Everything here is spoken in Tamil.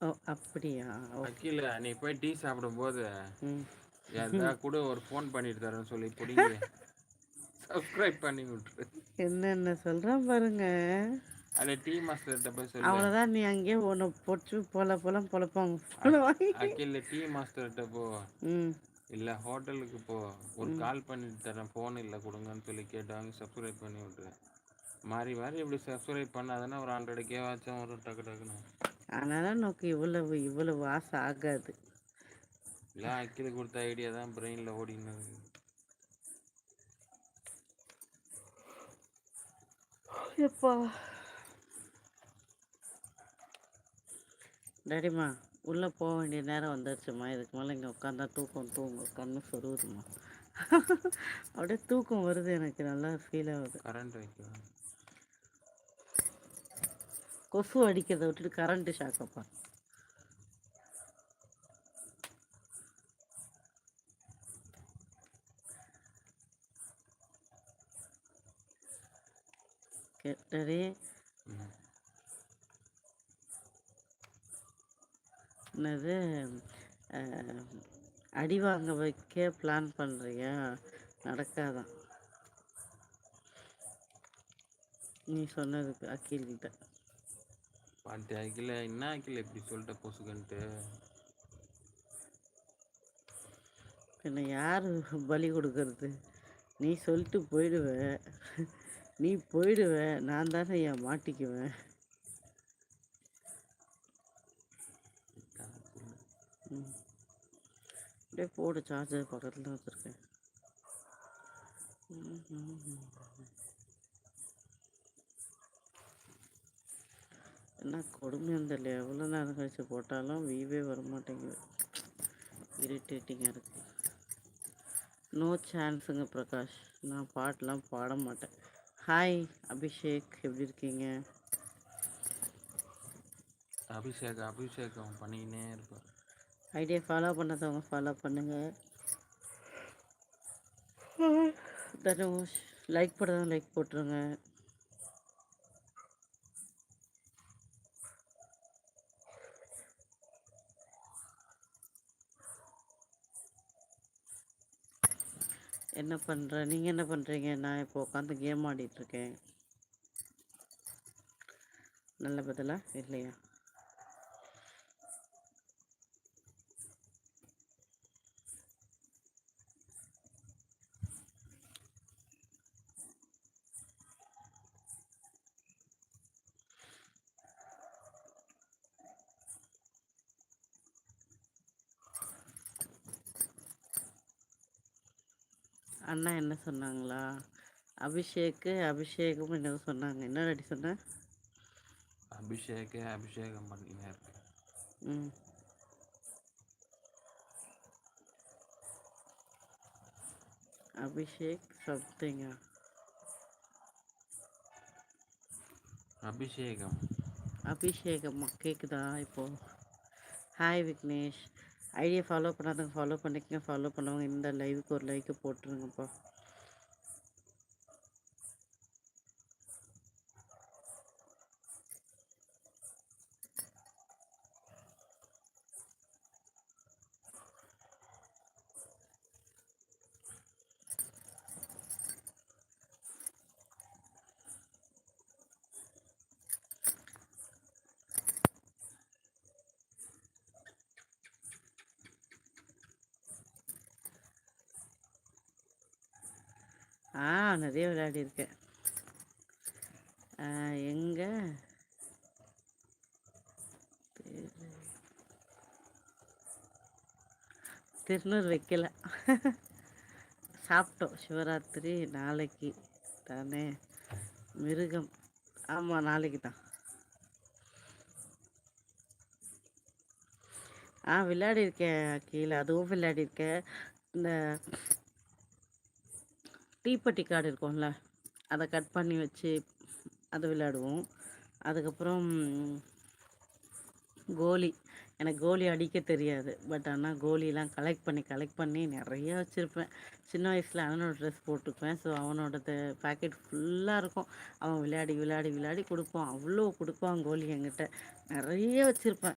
ஓ அப்படியா? ஓகே. அகில நீ போய் டீ சாப்பிடும் போது ம். எதா கூட ஒரு ஃபோன் பண்ணிட்டு தரேன்னு சொல்லி புடுங்கி சப்ஸ்கிரைப் பண்ணி விட்ரு என்னென்ன சொல்றா பாருங்க. அந்த டீ மாஸ்டர்கிட்ட போய் சொல்லு. அவ்ளோதா நீ அங்கேயே உன்ன பொற்று பொல பொலன் பொழப்பாங்க அக் வாங்கி. அகில டீ மாஸ்டர்கிட்ட போ. ம். இல்ல ஹோட்டலுக்கு போ. ஒரு கால் பண்ணிட்டு தரேன் ஃபோன் இல்ல குடுங்கன்னு சொல்லி கேட்டு வாங்கி சப்ஸ்கிரைப் பண்ணி விட்ரு மாறி மாறி இப்டி சப்ஸ்கிரைப் பண்ணாதான ஒரு ஹண்ட்ரட் கே வாச்சு வரு டக்கு டக்குனு அதனால நோக்கு இவ்வளவு இவ்வளவு ஆச ஆகாது. எல்லா அக்கில் குடுத்த ஐடியா தா பிரெயின்ல ஓடினு இருக்கு எப்பா? டாடிம்மா உள்ள போ வேண்டிய நேரோ வந்துருச்சுமா இதுக்கு மேலே இங்கே உட்காந்தா தூக்கோ தூங்கு. கண்ணு சொருவுதுமா அப்டியே தூக்கோ வருது எனக்கு. நல்லா ஃபீல் ஆகுது. கரண்ட் வைக்கவா? கொசு அடிக்கிறத விட்டுட்டு கரண்ட்டு ஷாக் வைப்பான் டாடி என்னது? அடி வாங்க வைக்க பிளான் பண்ணுறியா நடக்காதான் நீ சொன்னதுக்கு அக்கீல்கிட்ட பாட்டு பாத்தியா அகில என்ன அகில இப்படி சொல்லிட்ட பொசுகன்ட்டு? என்ன யார் பலி கொடுக்கறது? நீ சொல்லிட்டு போயிடுவ. நீ போயிடுவ. நான் தானே ஏன் மாட்டிக்குவேன். அப்படியே போடு சார்ஜர் பக்கத்துல தான் வச்சுருக்கேன். ம் ம் ம் என்ன கொடுமையா தெர்ல எவ்வளோ நேரோ கழிச்சு போட்டாலு வீவே வரமாட்டேங்குது. இரிட்டேட்டிங்கா இருக்கு. நோ சான்ஸுங்க பிரகாஷ். நா பாட்லா பாட மாட்டே ஹாய் அபிஷேக். எப்டி இருக்கீங்க? அபிஷேக் அபிஷேகம் பண்ணிக்கினே இருப்பாரு ஐடிய ஃபாலோ பண்ணாதவங்க ஃபாலோ பண்ணுங்க. தனுஷ் லைக் போடாதவங்க லைக் போட்ருங்க என்ன பண்ணுற நீங்கள் என்ன பண்ணுறீங்க நான் இப்போ உட்காந்து கேம் ஆடிட்டுருக்கேன் நல்ல பதிலாக இல்லையா? அண்ணா என்ன சொன்னாங்களா? அபிஷேக்கு அபிஷேகம் என்னவோ சொன்னாங்க? என்ன டாடி சொன்ன? அபிஷேக்கே அபிஷேகம் இருக்கு ம். அபிஷேக் சம்திங்கா அபிஷேகம். அபிஷேகம்மா கேக்குதா இப்போ? ஹாய் விக்னேஷ். ஐடியை ஃபாலோ பண்ணாதவங்க ஃபாலோ பண்ணிக்கங்க. ஃபாலோ பண்ணவங்க இந்த லைவுக்கு ஒரு லைக்கு போட்டுருங்கப்பா. ஆ நிறைய விளையாடிருக்கே. ஆ எங்க? திருநூறு வைக்கல. சாப்பிட்டோம். சிவராத்திரி நாளைக்கு தானே? மிருகம். ஆமாம் நாளைக்கு தான். ஆ விளையாடிருக்கேன் கீழே அதுவும் விளையாடிருக்கேன். இந்த தீப்பெட்டி கார்டு இருக்கும்ல அதை கட் பண்ணி வச்சு அதை விளையாடுவோம். அதுக்கப்புறம் கோலி எனக்கு கோலி அடிக்க தெரியாது பட் ஆனால் கோலிலாம் கலெக்ட் பண்ணி கலெக்ட் பண்ணி நிறையா வச்சுருப்பேன். சின்ன வயசில் அவனோட ட்ரெஸ் போட்டுக்குவேன் ஸோ அவனோடது பாக்கெட் ஃபுல்லாக இருக்கும். அவன் விளையாடி விளையாடி விளையாடி கொடுப்பான். அவ்வளோ கொடுப்பான் கோலி எங்கிட்ட நிறைய வச்சுருப்பேன்.